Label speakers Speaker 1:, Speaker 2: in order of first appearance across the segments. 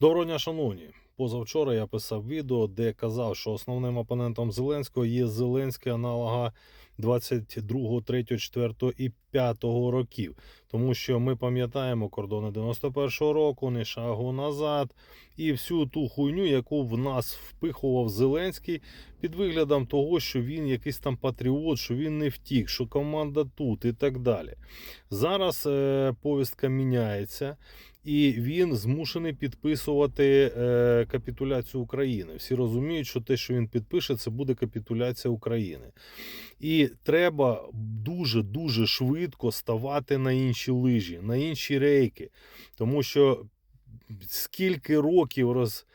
Speaker 1: Доброго дня, шановні. Позавчора я писав відео, де казав, що основним опонентом Зеленського є Зеленський аналога 22, 3, 4 і 5 років. Тому що ми пам'ятаємо кордони 91-го року, не шагу назад, і всю ту хуйню, яку в нас впихував Зеленський під виглядом того, що він якийсь там патріот, що він не втік, що команда тут і так далі. Зараз е, повістка міняється і він змушений підписувати е, капітуляцію України. Всі розуміють, що те, що він підпише, це буде капітуляція України. І треба дуже дуже швидко ставати на інші лижі, на інші рейки, тому що скільки років роз.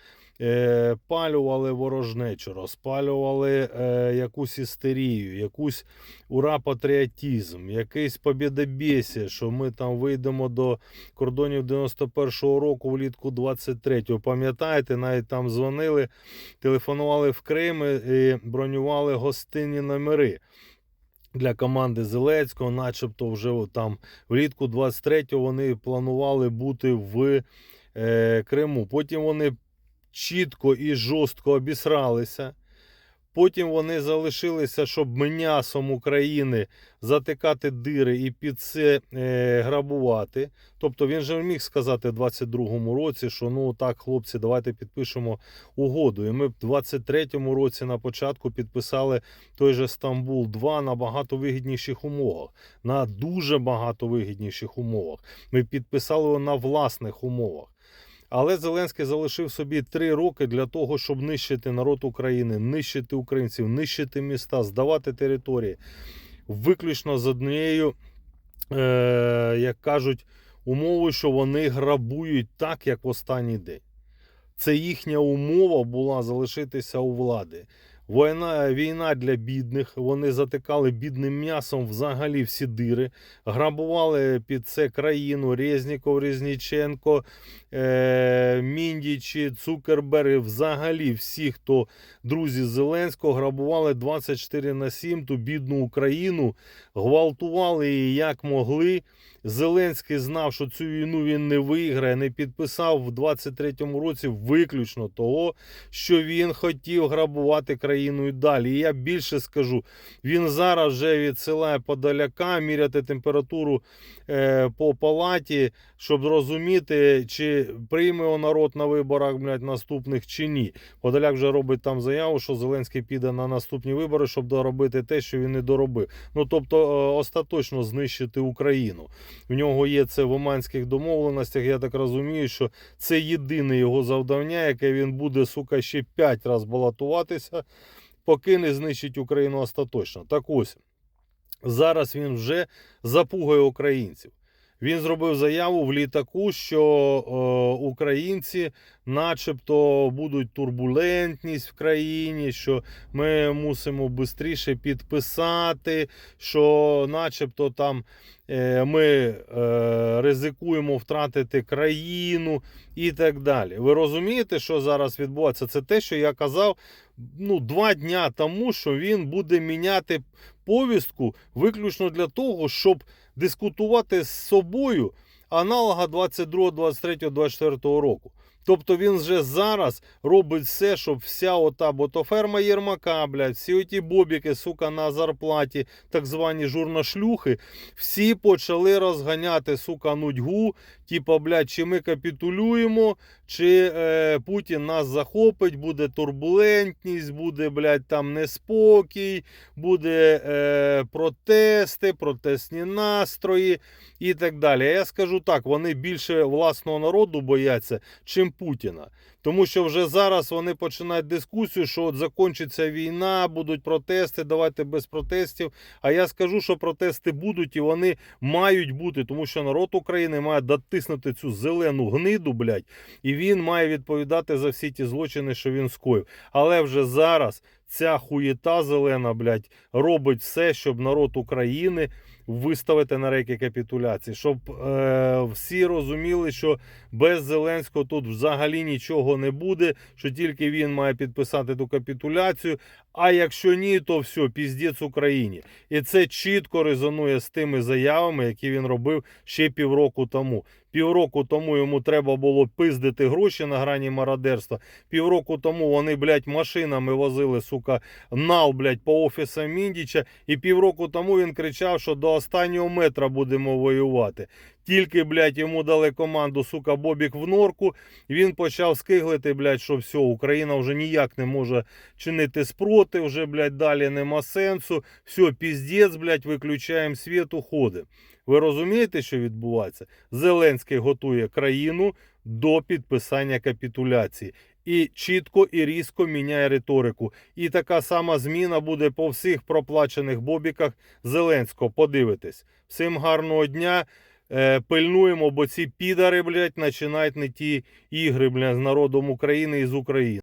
Speaker 1: Е, Палювали ворожнечу, розпалювали е, якусь істерію, якусь ура патріотизм, якийсь побєдобєсія, що ми там вийдемо до кордонів 91-го року, влітку 23-го. Пам'ятаєте, навіть там дзвонили, телефонували в Крим і бронювали гостинні номери. Для команди Зеленського, начебто, вже там влітку 23-го вони планували бути в е, Криму. Потім вони чітко і жорстко обісралися. Потім вони залишилися, щоб м'ясом України затикати дири і під це е, грабувати. Тобто він же міг сказати в 22-му році, що ну так, хлопці, давайте підпишемо угоду. І ми в 23-му році на початку підписали той же Стамбул 2 на багато вигідніших умовах, на дуже багато вигідніших умовах. Ми підписали його на власних умовах. Але Зеленський залишив собі три роки для того, щоб нищити народ України, нищити українців, нищити міста, здавати території. Виключно з однією, е, як кажуть, умовою, що вони грабують так, як в останній день. Це їхня умова була залишитися у влади. Війна, війна для бідних. Вони затикали бідним м'ясом взагалі всі дири, грабували під це країну Резніков, Резніченко, е, Міндічі, Цукерберги. Взагалі всі, хто друзі Зеленського, грабували 24 на 7 ту бідну Україну, гвалтували її як могли. Зеленський знав, що цю війну він не виграє, не підписав в 23-му році виключно того, що він хотів грабувати країну і далі. І я більше скажу, він зараз вже відсилає подаляка міряти температуру е, по палаті, щоб зрозуміти, чи прийме його народ на виборах блядь, наступних чи ні. Подаляк вже робить там заяву, що Зеленський піде на наступні вибори, щоб доробити те, що він не доробив. Ну тобто е, остаточно знищити Україну. В нього є це в оманських домовленостях. Я так розумію, що це єдине його завдання, яке він буде, сука, ще 5 разів балотуватися, поки не знищить Україну остаточно. Так ось зараз він вже запугає українців. Він зробив заяву в літаку, що е, українці, начебто, будуть турбулентність в країні, що ми мусимо швидше підписати, що, начебто, там е, ми е, ризикуємо втратити країну і так далі. Ви розумієте, що зараз відбувається? Це те, що я казав ну, два дня тому, що він буде міняти повістку виключно для того, щоб дискутувати з собою аналога 22, 23, 24 року. Тобто він вже зараз робить все, щоб вся ота ботоферма Єрмака, блядь, всі оті бобіки, сука, на зарплаті, так звані журношлюхи, всі почали розганяти, сука, нудьгу. Типа, блядь, чи ми капітулюємо, чи е, Путін нас захопить, буде турбулентність, буде, блядь, там неспокій, буде е, протести, протестні настрої і так далі. Я скажу так: вони більше власного народу бояться, чим Путіна. Тому що вже зараз вони починають дискусію, що от закінчиться війна, будуть протести, давайте без протестів. А я скажу, що протести будуть і вони мають бути, тому що народ України має дотиснути цю зелену гниду, блядь, і він має відповідати за всі ті злочини, що він скоїв. Але вже зараз ця хуєта зелена, блядь, робить все, щоб народ України виставити на рейки капітуляції, щоб е, всі розуміли, що без Зеленського тут взагалі нічого не буде, що тільки він має підписати ту капітуляцію. А якщо ні, то все, піздець Україні. І це чітко резонує з тими заявами, які він робив ще півроку тому. Півроку тому йому треба було пиздити гроші на грані мародерства. Півроку тому вони, блядь, машинами возили, сука, нал, блядь, по офісам Міндіча. І півроку тому він кричав, що до останнього метра будемо воювати. Тільки, блядь, йому дали команду, сука, Бобік в норку. Він почав скиглити, блядь, що все, Україна вже ніяк не може чинити спроти, вже, блядь, далі нема сенсу. Все, піздець, блядь, виключаємо світ, уходимо. Ви розумієте, що відбувається? Зеленський готує країну до підписання капітуляції. І чітко і різко міняє риторику. І така сама зміна буде по всіх проплачених бобіках Зеленського. Подивитесь. Всім гарного дня. Е, пильнуємо, бо ці підари, блядь, починають не ті ігри, блядь, з народом України і з України.